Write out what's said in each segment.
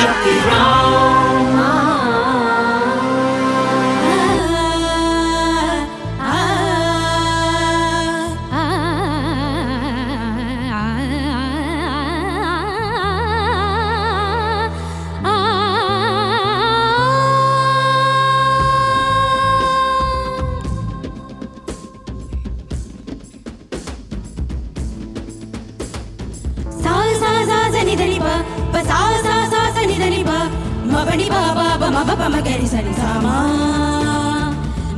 should. మబడి బాబా బమ పమ గరి సని సామా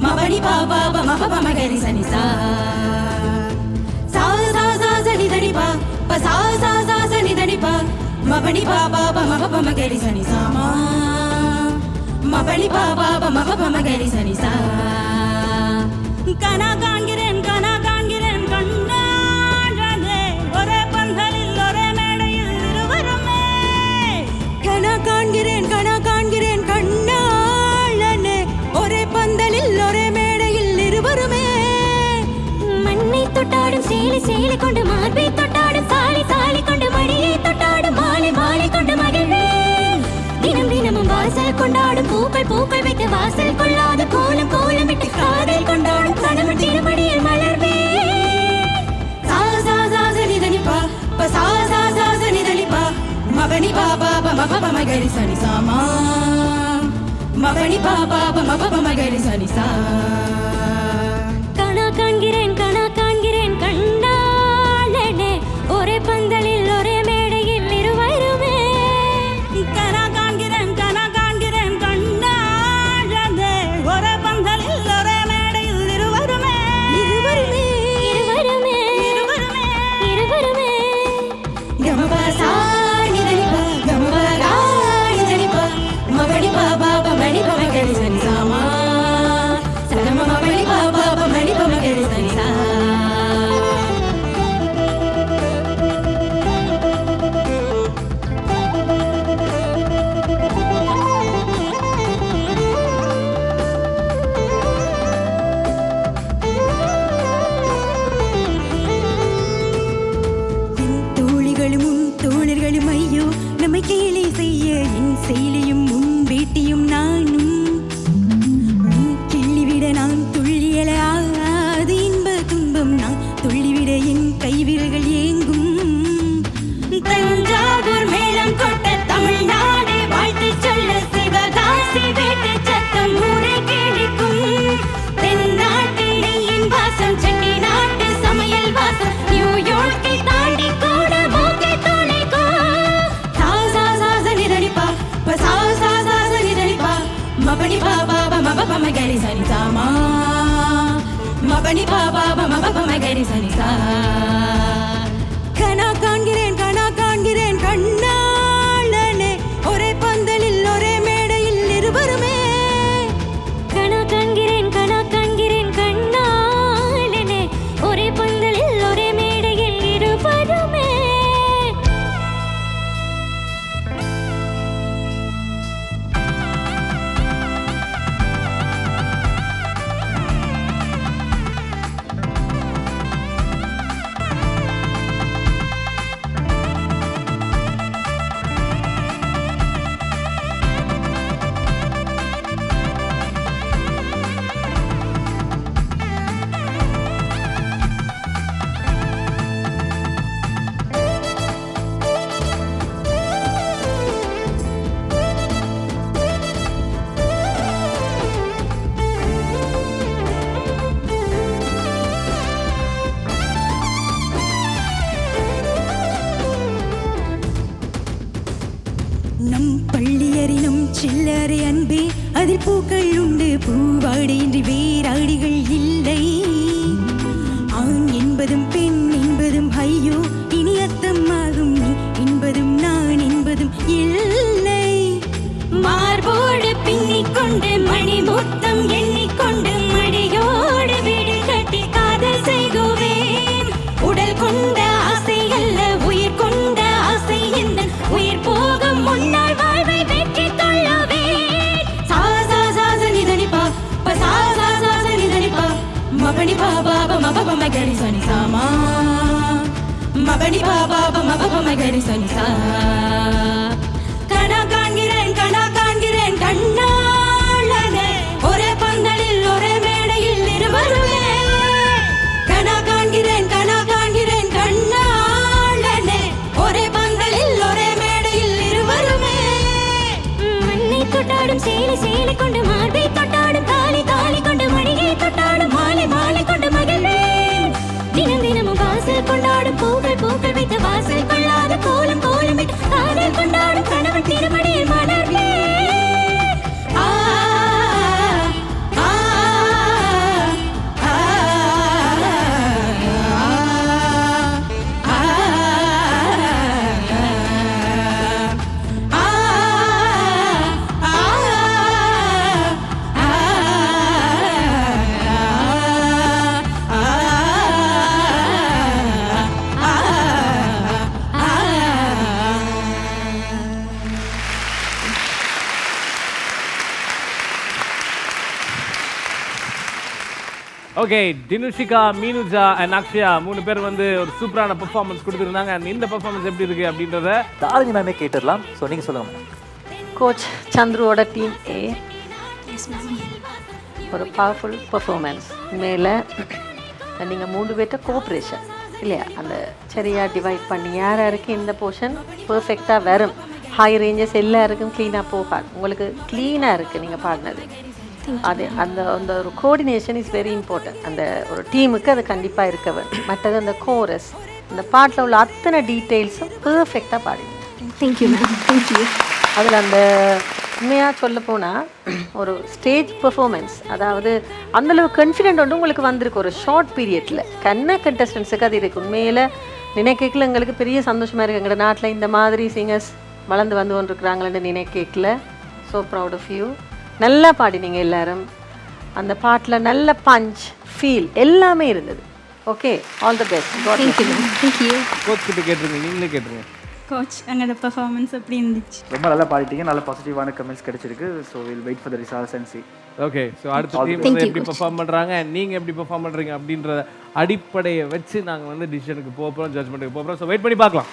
మబడి బాబా బమ పమ గరి సని సా సా సా సా సని దడి పా ప సా సా సా సని దడి పా మబడి బాబా బమ పమ గరి సని సామా మబడి బాబా బమ పమ గరి సని సా కనా కాంగిరేన్ కనా விட்டு வாசல் கொள்ளாத கோலம் கோலமிட்டு காதல் கொண்டாடும் கணவன் திருமணியில் மலர்வே. மபனி பாபா மபப மகரி சனி சாமா மபனி பாபா மபப மகரி சனி சா கணா காண்கிறேன் கணா காண்கிறேன் கண்ணாலனே ஒரே பந்து Gamma బాబా మమ గరి సని సా కనా ചില്ലറ അൻപേ അതിൽ പൂക്കളുണ്ട് പൂവ. మబని బాబా మబ మగరి సని సామా மபடி பாபா மபமகரி சொன்னா கணா காண்கிறேன் கணா காண்கிறேன் கண்ணாளனே. ஒரே பந்தலில் ஒரே மேடையில் இருவருமே. கணா காண்கிறேன் கணா காண்கிறேன் கண்ணாளனே. ஒரே பந்தலில் ஒரே மேடையில் இருவருமே. மண்ணை கொண்டாடும் சேலை சேலை கொண்டு மார்பே ஓகே தினுஷிகா மீனுஜா அண்ட் அக்ஷயா மூணு பேர் வந்து ஒரு சூப்பரான பெர்ஃபார்மன்ஸ் கொடுத்துருந்தாங்க. and இந்த பெர்ஃபார்மன்ஸ் எப்படி இருக்கு அப்படின்றத தாரிணி மேமே கேட்டுடலாம். ஸோ நீங்கள் சொல்லுங்கள் மேம். கோச் சந்துருவோட டீம் ஏ ஒரு பவர்ஃபுல் பர்ஃபார்மன்ஸ் மேலே நீங்கள் மூணு பேர்ட்ட கோஆப்ரேஷன் இல்லையா? அந்த சரியாக டிவைட் பண்ணி யார் யாருக்கு இந்த போர்ஷன் பர்ஃபெக்டாக வரும்? ஹை ரேஞ்சஸ் எல்லாருக்கும் க்ளீனாக போகாது. உங்களுக்கு க்ளீனாக இருக்குது நீங்கள் பாடினது. அது அந்த அந்த ஒரு கோஆர்டினேஷன் இஸ் வெரி இம்பார்ட்டன்ட் அந்த ஒரு டீமுக்கு அது கண்டிப்பாக இருக்க வேண்டும் மற்றது அந்த கோரஸ் அந்த பாட்டில் உள்ள அத்தனை டீட்டெயில்ஸும் பர்ஃபெக்டாக பாடினீங்க தேங்க்யூ மேம் தேங்க்யூ அதில் அந்த உண்மையாக சொல்ல போனால் ஒரு ஸ்டேஜ் பெர்ஃபார்மன்ஸ் அதாவது அந்தளவு கான்ஃபிடென்ட் வந்து உங்களுக்கு வந்திருக்கு ஒரு ஷார்ட் பீரியடில் கண்ண கண்டஸ்டன்ஸுக்கு அது இருக்கு. உண்மையில் நினைக்கல எங்களுக்கு பெரிய சந்தோஷமாக இருக்குது எங்களோட நாட்டில் இந்த மாதிரி சிங்கர்ஸ் வளர்ந்து வந்து கொண்டிருக்கிறாங்களேன்னு நினைக்கல ஸோ ப்ரௌட் ஆஃப் யூ நல்லா பாடினீங்க எல்லாரும். அந்த பாட்டில் நல்ல பஞ்ச் ஃபீல் எல்லாமே இருந்தது. Okay all the best thank you ma'am thank you coach கிட்ட கேட்டுருங்க நீங்களே கேட்டுருங்க. கோச் எங்களோட பெர்ஃபார்மன்ஸ் எப்படி இருந்துச்சு? ரொம்ப நல்லா பாடிட்டீங்க நல்ல பாசிட்டிவான கமெண்ட்ஸ் கிடைச்சிருக்கு. So will wait for the results and see okay so அடுத்த டீம் வந்து எப்படி பெர்ஃபார்ம் பண்ணுறாங்க நீங்கள் எப்படி பெர்ஃபார்ம் பண்ணுறீங்க அப்படின்ற அடிப்படையை வச்சு நாங்கள் வந்து டிசிஷனுக்கு போகிறோம் ஜட்மெண்ட்டுக்கு போகிறோம் ஸோ வெயிட் பண்ணி பார்க்கலாம்.